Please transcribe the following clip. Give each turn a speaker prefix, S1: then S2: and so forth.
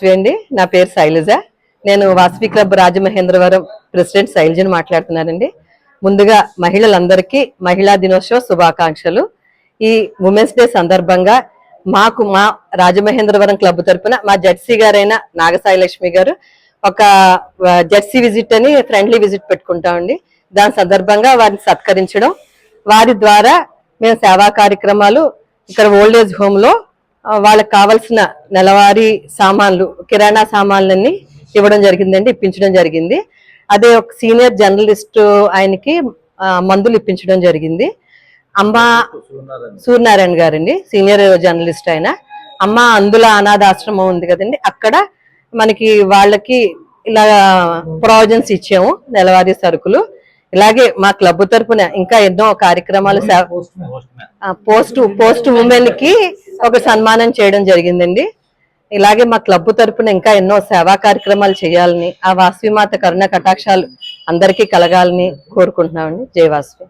S1: వాసవి అండి. నా పేరు శైలజ. నేను వాసవి క్లబ్ రాజమహేంద్రవరం ప్రెసిడెంట్ శైలజని మాట్లాడుతున్నానండి. ముందుగా మహిళలందరికీ మహిళా దినోత్సవ శుభాకాంక్షలు. ఈ ఉమెన్స్ డే సందర్భంగా మాకు మా రాజమహేంద్రవరం క్లబ్ తరపున మా జడ్సీ గారైన నాగసాయి లక్ష్మి గారు ఒక జెర్సీ విజిట్ అని ఫ్రెండ్లీ విజిట్ పెట్టుకుంటామండి. దాని సందర్భంగా వారిని సత్కరించడం. వారి ద్వారా మేము సేవా కార్యక్రమాలు ఇక్కడ ఓల్డ్ ఏజ్ హోమ్లో వాళ్ళకి కావాల్సిన నెలవారీ సామాన్లు కిరాణా సామాన్లన్నీ ఇవ్వడం జరిగిందండి ఇప్పించడం జరిగింది. అదే ఒక సీనియర్ జర్నలిస్ట్ ఆయనకి మందులు ఇప్పించడం జరిగింది. అమ్మ సూర్యనారాయణ గారండి సీనియర్ జర్నలిస్ట్ ఆయన. అమ్మ అందుల అనాథాశ్రమం ఉంది కదండి అక్కడ మనకి వాళ్ళకి ఇలా ప్రొవిజన్స్ ఇచ్చాము నెలవారీ సరుకులు. ఇలాగే మా క్లబ్ తరపున ఇంకా ఎన్నో కార్యక్రమాలు పోస్ట్ పోస్ట్ ఉమెన్కి ఒక సన్మానం చేయడం జరిగిందండి. ఇలాగే మా క్లబ్ తరపున ఇంకా ఎన్నో సేవా కార్యక్రమాలు చేయాలని ఆ వాసవిమాత కరుణ కటాక్షాలు అందరికీ కలగాలని కోరుకుంటున్నామండి. జై వాసవి.